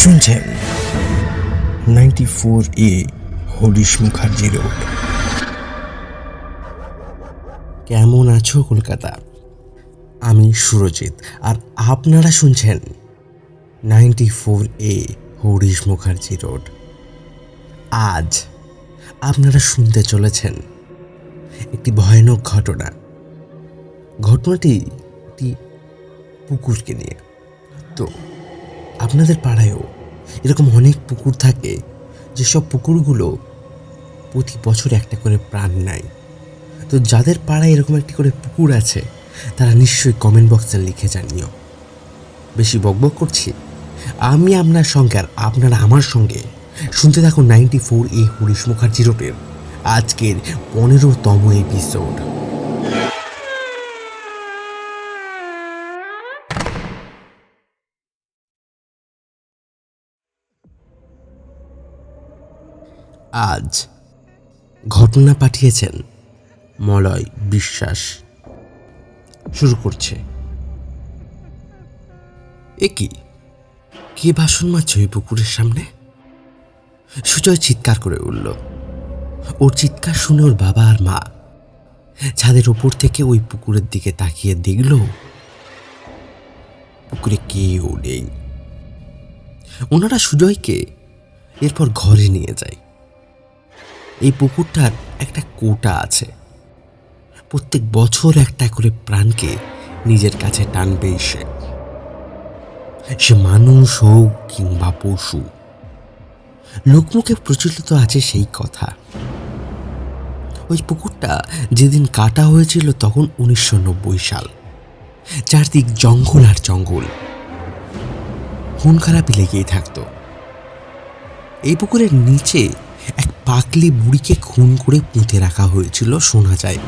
শুনছেন ninety four A Harish Mukherjee road. কেমন আছো কলকাতা? আমি সুরজিৎ, আর আপনারা শুনছেন ninety four A Harish Mukherjee road. আজ আপনারা শুনতে চলেছেন একটি ভয়ানক ঘটনা। ঘটনাটি একটি পুকুরকে নিয়ে। তো আপনাদের পাড়ায়ও এরকম অনেক পুকুর থাকে যেসব পুকুরগুলো প্রতি বছর একটা করে প্রাণ নেয়। তো যাদের পাড়ায় এরকম একটি করে পুকুর আছে, তারা নিশ্চয়ই কমেন্ট বক্সে লিখে জানিও। বেশি বকবক করছি? আমি আপনার সঙ্গে আর আপনারা আমার সঙ্গে। শুনতে থাকুন ninety four A Harish Mukherjee রোডের আজকের পনেরোতম এপিসোড আজ ঘটনা পাঠিয়েছেন মলয় বিশ্বাস। শুরু করছে। এ কি? কে বাসন মারছে ওই পুকুরের সামনে? সুজয় চিৎকার করে উঠল। ওর চিৎকার শুনে ওর বাবা আর মা ছাদের ওপর থেকে ওই পুকুরের দিকে তাকিয়ে দেখল, পুকুরে কেউ নেই। ওনারা সুজয়কে এরপর ঘরে নিয়ে যায়। এই পুকুরটার একটা কোটা আছে। প্রত্যেক বছর একটা করে প্রাণকে নিজের কাছে টানবে সে। সে মানুষ হোক কিংবা পশু। লোকমুখে প্রচলিত আছে সেই কথা। ওই পুকুরটা যেদিন কাটা হয়েছিল তখন উনিশশো নব্বই সাল। চারদিক জঙ্গল আর জঙ্গল। খুন খারাপই লেগেই থাকতো। এই পুকুরের নিচে পাগলি বুড়িকে খুন করে পুঁতে রাখা হয়েছিল শোনা যায়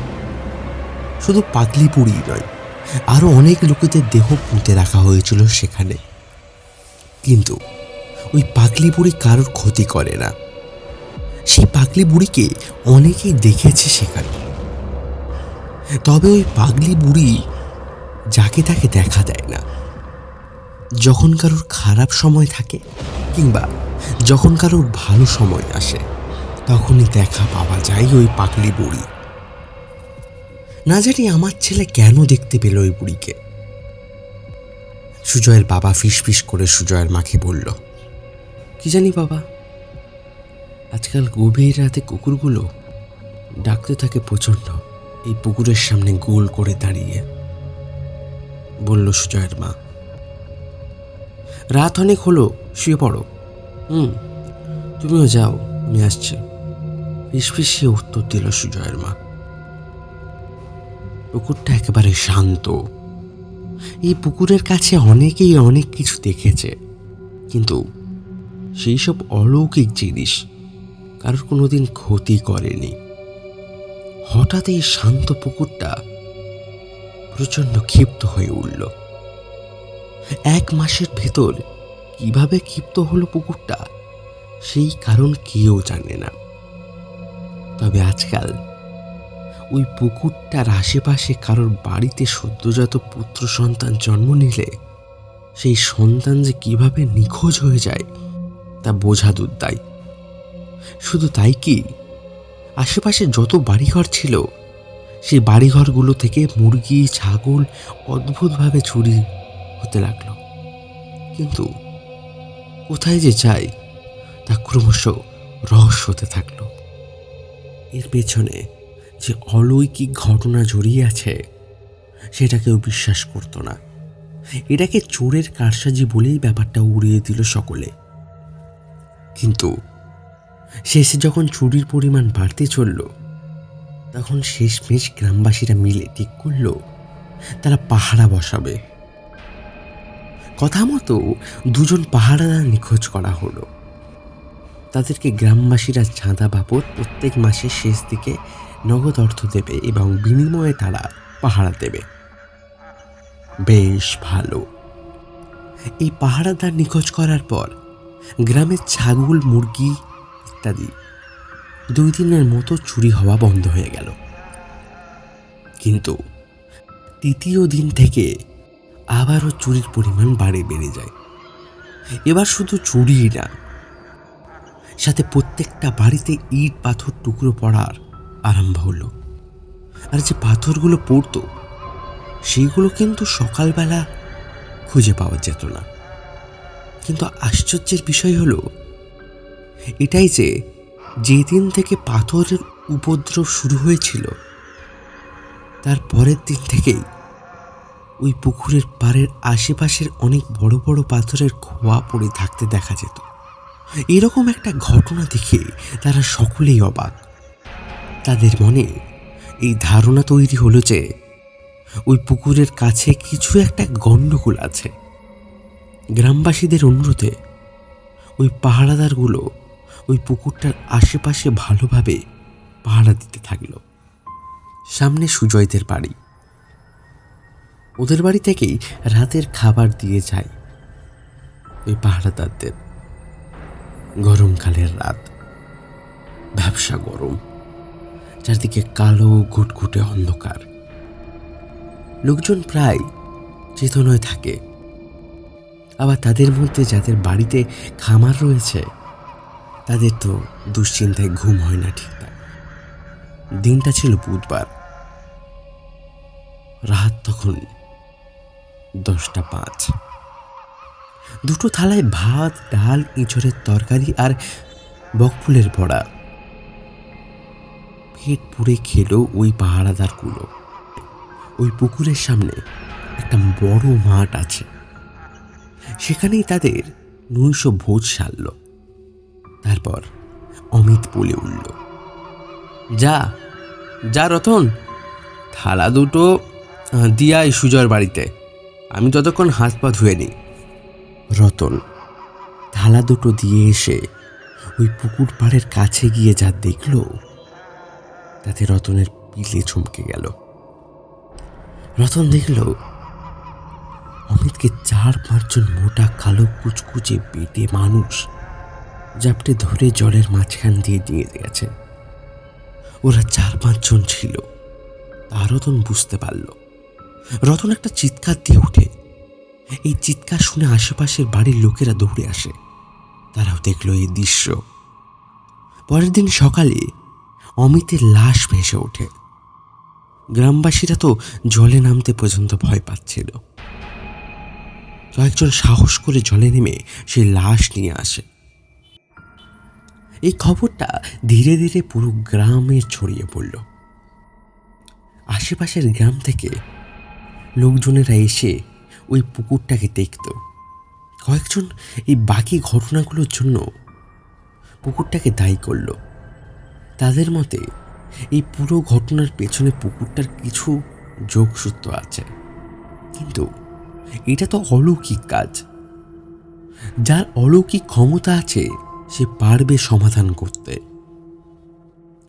শুধু পাগলি বুড়ি নয় আরও অনেক লোকেদের দেহ পুঁতে রাখা হয়েছিল সেখানে। কিন্তু ওই পাগলি বুড়ি কারোর ক্ষতি করে না। সেই পাগলি বুড়িকে অনেকেই দেখেছে সেখানে। তবে ওই পাগলি বুড়ি যাকে তাকে দেখা দেয় না। যখন কারোর খারাপ সময় থাকে কিংবা যখন কারোর ভালো সময় আসে তখনই দেখা পাওয়া যায় ওই পাগলি বুড়ি। না জানি আমার ছেলে কেন দেখতে পেল ওই বুড়িকে। সুজয়ের বাবা ফিস ফিস করে সুজয়ের মাকে বলল, কি জানি বাবা, আজকাল গভীর রাতে কুকুরগুলো ডাকতে থাকে প্রচণ্ড, এই পুকুরের সামনে গোল করে দাঁড়িয়ে। বলল সুজয়ের মা, রাত অনেক হলো, শুয়ে পড়ো। হুম, তুমিও যাও, আমি আসছি। ফিসফিসিয়ে উত্তর দিল সুজয়ের মা। পুকুরটা একেবারে শান্ত। এই পুকুরের কাছে অনেকেই অনেক কিছু দেখেছে। কিন্তু সেই সব অলৌকিক জিনিস কারোর কোনোদিন ক্ষতি করেনি। হঠাৎ এই শান্ত পুকুরটা প্রচণ্ড ক্ষিপ্ত হয়ে উঠল। এক মাসের ভেতর কীভাবে ক্ষিপ্ত হলো পুকুরটা, সেই কারণ কেউ জানে না। তবে আজকাল ওই পুকুরটার আশেপাশে কারোর বাড়িতে সদ্যজাত পুত্র সন্তান জন্ম নিলে সেই সন্তান যে কীভাবে নিখোঁজ হয়ে যায় তা বোঝা দুর্দায় শুধু তাই কি? আশেপাশে যত বাড়িঘর ছিল, সেই বাড়িঘরগুলো থেকে মুরগি, ছাগল অদ্ভুতভাবে চুরি হতে লাগল। কিন্তু কোথায় যে যায় তা ক্রমশ রহস্য হতে থাকল। এর পেছনে যে অলৌকিক ঘটনা জড়িয়ে আছে, সেটা কেউ বিশ্বাস করতো না। এটাকে চোরের কারসাজি বলেই ব্যাপারটা উড়িয়ে দিল সকলে। কিন্তু শেষে যখন চুরির পরিমাণ বাড়তে চলল, তখন শেষমেশ গ্রামবাসীরা মিলে ঠিক করল, তারা পাহারা বসাবে। কথা মতো দুজন পাহারাদার নিখোঁজ করা হলো। তাদেরকে গ্রামবাসীরা চাঁদা বাবদ প্রত্যেক মাসের শেষ দিকে নগদ অর্থ দেবে এবং বিনিময়ে তারা পাহারা দেবে। বেশ ভালো। এই পাহারাদার নিখোঁজ করার পর গ্রামের ছাগল, মুরগি ইত্যাদি দুই দিনের মতো চুরি হওয়া বন্ধ হয়ে গেল। কিন্তু তৃতীয় দিন থেকে আবারও চুরির পরিমাণ বাড়ে, বেড়ে যায়। এবার শুধু চুরিই না সাথে প্রত্যেকটা বাড়িতে ইট, পাথর, টুকরো পড়ার আরম্ভ হলো। আর যে পাথরগুলো পড়তো সেইগুলো কিন্তু সকালবেলা খুঁজে পাওয়া যেত না। কিন্তু আশ্চর্যের বিষয় হলো, এটাই যে যেদিন থেকে পাথরের উপদ্রব শুরু হয়েছিল, তার পরের দিন থেকেই ওই পুকুরের পাড়ের আশেপাশের অনেক বড় বড় পাথরের খোয়া পড়ে থাকতে দেখা যেত। এরকম একটা ঘটনা দেখে তারা সকলেই অবাক। তাদের মনে এই ধারণা তৈরি হলো যে ওই পুকুরের কাছে কিছু একটা গণ্ডগোল আছে। গ্রামবাসীদের অনুরোধে ওই পাহারাদারগুলো ওই পুকুরটার আশেপাশে ভালোভাবে পাহারা দিতে থাকল। সামনে সুজয়দের বাড়ি। ওদের বাড়ি থেকেই রাতের খাবার দিয়ে যায় ওই পাহারাদারদের। গরমকালের রাত। ব্যবসা গরম, চারদিকে কালো ঘুটঘুটে অন্ধকার। লোকজন প্রায় চেতনয় থাকে। আবার তাদের মধ্যে যাদের বাড়িতে খামার রয়েছে, তাদের তো দুশ্চিন্তায় ঘুম হয় না ঠিকঠাক দিনটা ছিল বুধবার। রাত তখন দশটা পাঁচ। দুটো থালায় ভাত, ডাল, ইঁচড়ের তরকারি আর বকফুলের ভরা পেট পুড়ে খেলো ওই পাহারাদারগুলো ওই পুকুরের সামনে একটা বড় মাঠ আছে। সেখানেই তাদের নৈশ ভোজ সারল। তারপর অমিত বলে উঠল, যা যা রতন, থালা দুটো দিয়াই সুজয়ের বাড়িতে। আমি ততক্ষণ হাত পা ধুয়ে নিই। রতন। থালা দুটো দিয়ে এসে ওই পুকুর পাড়ের কাছে গিয়ে যা দেখল, তাতে রতনের পিলে চমকে গেল। রতন দেখল, অমিতকে চার পাঁচজন মোটা কালো কুচকুচে পেটে মানুষ জাপটে ধরে জলের মাঝখান দিয়ে নিয়ে গেছে ওরা চার পাঁচজন ছিল, তা রতন বুঝতে পারল। রতন একটা চিৎকার দিয়ে ওঠে এই চিৎকার শুনে আশেপাশের বাড়ির লোকেরা দৌড়ে আসে। তারাও দেখল এই দৃশ্য। পরের দিন সকালে অমিতের লাশ ভেসে ওঠে। গ্রামবাসীরা তো জলে নামতে পর্যন্ত ভয় পাচ্ছিল। কয়েকজন সাহস করে জলে নেমে সেই লাশ নিয়ে আসে। এই খবরটা ধীরে ধীরে পুরো গ্রামে ছড়িয়ে পড়ল। আশেপাশের গ্রাম থেকে লোকজনেরা এসে ওই পুকুরটাকে দেখত। কয়েকজন এই বাকি ঘটনাগুলোর জন্য পুকুরটাকে দায়ী করল। তাদের মতে, এই পুরো ঘটনার পেছনে পুকুরটার কিছু যোগসূত্র আছে। কিন্তু এটা তো অলৌকিক কাজ। যার অলৌকিক ক্ষমতা আছে, সে পারবে সমাধান করতে।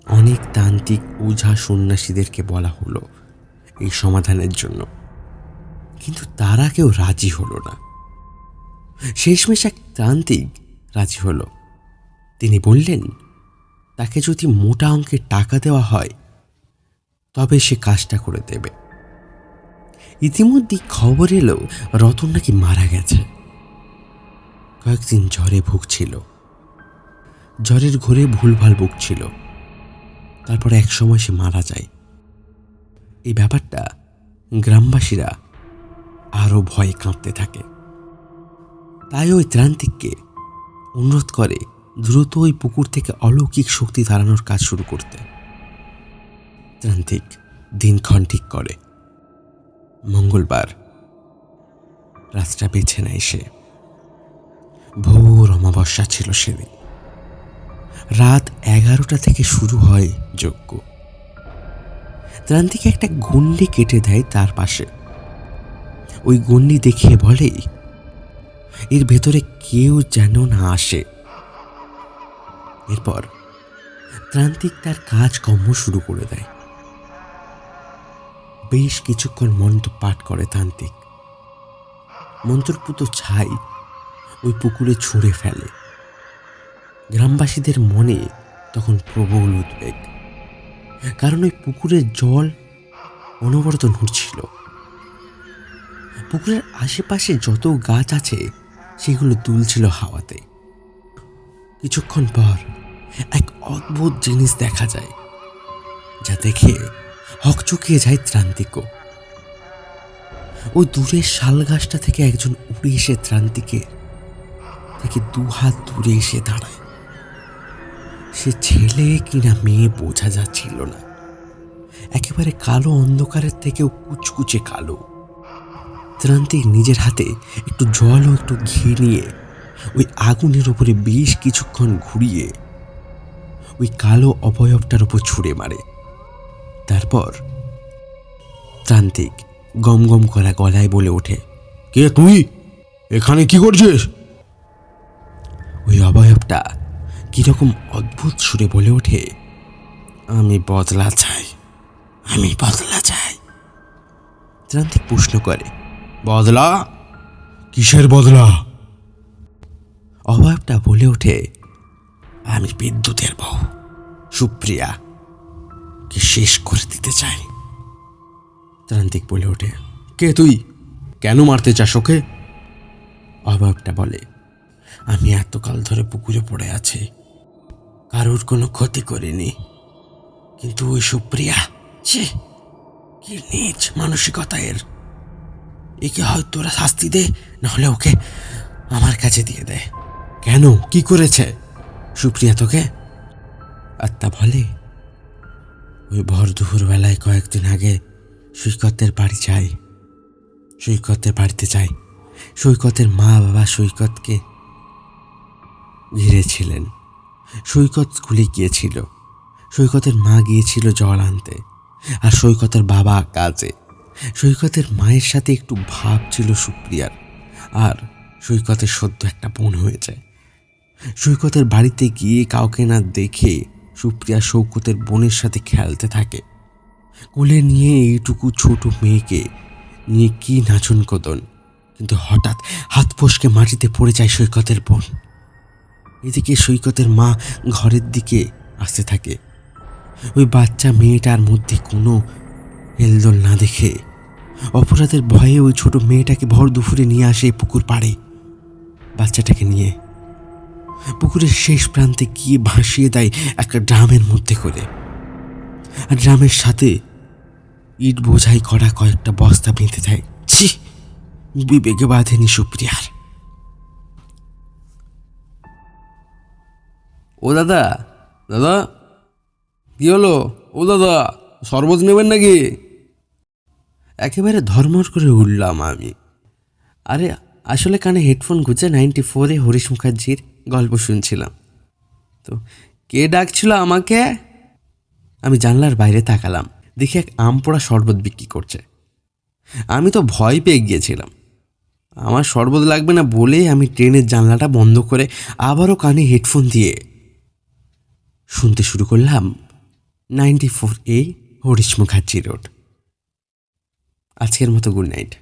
অনেক তান্ত্রিক ওঝা সন্ন্যাসীদেরকে বলা হলো এই সমাধানের জন্য। কিন্তু তারা কেউ রাজি হলো না। শেষমেশ এক তান্ত্রিক রাজি হলো। তিনি বললেন, তাকে যদি মোটা অঙ্কের টাকা দেওয়া হয়, তবে সে কাজটা করে দেবে। ইতিমধ্যেই খবর এলো, রতন নাকি মারা গেছে। কয়েকদিন জ্বরে ভুগছিল। জ্বরের ঘোরে ভুলভাল ভুগছিল। তারপর এক সময় সে মারা যায়। এই ব্যাপারটা গ্রামবাসীরা আরও ভয়ে কাঁপতে থাকে। তাই ওই ত্রান্তিককে অনুরোধ করে দ্রুত ওই পুকুর থেকে অলৌকিক শক্তি ধারানোর কাজ শুরু করতে। ত্রান্তিক দিনক্ষণ ঠিক করে। মঙ্গলবার। রাতটা বেছে নেয় সে। ভোর অমাবস্যা ছিল সেদিন। রাত এগারোটা থেকে শুরু হয় যজ্ঞ। ত্রান্তিক একটা গুন্ডি কেটে দেয় তার পাশে। ওই গন্ডি দেখিয়ে বলে, এর ভেতরে কেউ যেন না আসে। এরপর ত্রান্তিক তার কাজকর্ম শুরু করে দেয়। বেশ কিছুক্ষণ মন্ত্র পাঠ করে তান্ত্রিক মন্ত্রপুত ছাই ওই পুকুরে ছুঁড়ে ফেলে। গ্রামবাসীদের মনে তখন প্রবল উদ্বেগ, কারণ ওই পুকুরের জল অনবরত নড়ছিল। পুকুরের আশেপাশে যত গাছ আছে, সেগুলো দুলছিল হাওয়াতে। কিছুক্ষণ পর এক অদ্ভুত জিনিস দেখা যায়, যা দেখে হকচকিয়ে যায় ত্রান্তিকও। ওই দূরের শাল গাছটা থেকে একজন উড়ে এসে ত্রান্তিকে থেকে দু হাত দূরে এসে দাঁড়ায়। সে ছেলে কিনা মেয়ে বোঝা যাচ্ছিল না। একেবারে কালো অন্ধকারের থেকেও কুচকুচে কালো। ত্রান্তিক নিজের হাতে একটু জল ও একটু ঘি নিয়ে ওই আগুনের উপরে বেশ কিছুক্ষণ ঘুরিয়ে ওই কালো অবয়বটার উপর ছুঁড়ে মারে। তারপর ত্রান্তিক গম গম করা গলায় বলে ওঠে, কে তুই? এখানে কি করছিস? ওই অবয়বটা কীরকম অদ্ভুত সুরে বলে ওঠে, আমি বদলা চাই, আমি বদলা চাই। ত্রান্তিক প্রশ্ন করে বদলা? কিসের বদলা? অভাবটা বলে ওঠে আমি বিদ্যুতের বউ। সুপ্রিয়া কে শেষ করে দিতে চাই ত্রান্তিক বলে ওঠে কে তুই? কেন মারতে চাস ওকে? অভাবটা বলে আমি এতকাল ধরে পুকুরে পড়ে আছি। কারোর কোনো ক্ষতি করিনি। কিন্তু ওই সুপ্রিয়া ছে কি নিজ মানসিকতা এর। একে হয়তো ওরা শাস্তি দে, নাহলে ওকে আমার কাছে দিয়ে দেয় কেন? কি করেছে? সুপ্রিয়া তোকে? আত্মা বলে, ওই ভর দুপুর বেলায় কয়েকদিন আগে সৈকতের বাড়ি যাই। সৈকতের বাড়িতে যাই। সৈকতের মা বাবা সৈকতকে ঘিরেছিলেন। সৈকত স্কুলে গিয়েছিল। সৈকতের মা গিয়েছিল জল আনতে। আর সৈকতের বাবা কাজে। সৈকতের মায়ের সাথে একটু ভাব ছিল সুপ্রিয়ার। আর সৈকতের সদ্য একটা বোন হয়ে যায় সৈকতের বাড়িতে গিয়ে কাউকে না দেখে সুপ্রিয়া সৈকতের বোনের সাথে খেলতে থাকে। কোলে নিয়ে এইটুকু ছোট মেয়েকে নিয়ে কি নাচন কদন। কিন্তু হঠাৎ হাত ফসকে মাটিতে পড়ে যায় সৈকতের বোন। এদিকে সৈকতের মা ঘরের দিকে আসতে থাকে। ওই বাচ্চা মেয়েটার মধ্যে কোনো হেলদোল না দেখে। অপরাধের ভয়ে ওই ছোট মেয়েটাকে ভর দুপুরে নিয়ে আসে পুকুর পাড়ে, বাচ্চাটাকে নিয়ে। পুকুরের শেষ প্রান্তে গিয়ে ভাসিয়ে দেয় একটা ড্রামের মধ্যে করে। আর ড্রামের সাথে ইট বোঝাই করা কয়েকটা বস্তা বেঁধে দেয়। ছি, বিবেকে বাঁধেনি সুপ্রিয়ার। ও দাদা দাদা, কি হলো? ও দাদা, শরবত নেবেন নাকি? একেবারে ধর্মর করে উঠলাম আমি। আরে, আসলে কানে হেডফোন গুঁজে নাইনটি ফোরে হরিশ মুখার্জির গল্প শুনছিলাম। তো, কে ডাকছিল আমাকে? আমি জানলার বাইরে তাকালাম। দেখি এক আম পোড়া শরবত বিক্রি করছে। আমি তো ভয় পেয়ে গিয়েছিলাম। আমার শরবত লাগবে না বলেই আমি ট্রেনের জানলাটা বন্ধ করে আবারও কানে হেডফোন দিয়ে শুনতে শুরু করলাম ninety four A Harish Mukherjee road. আজকের মতো গুড নাইট।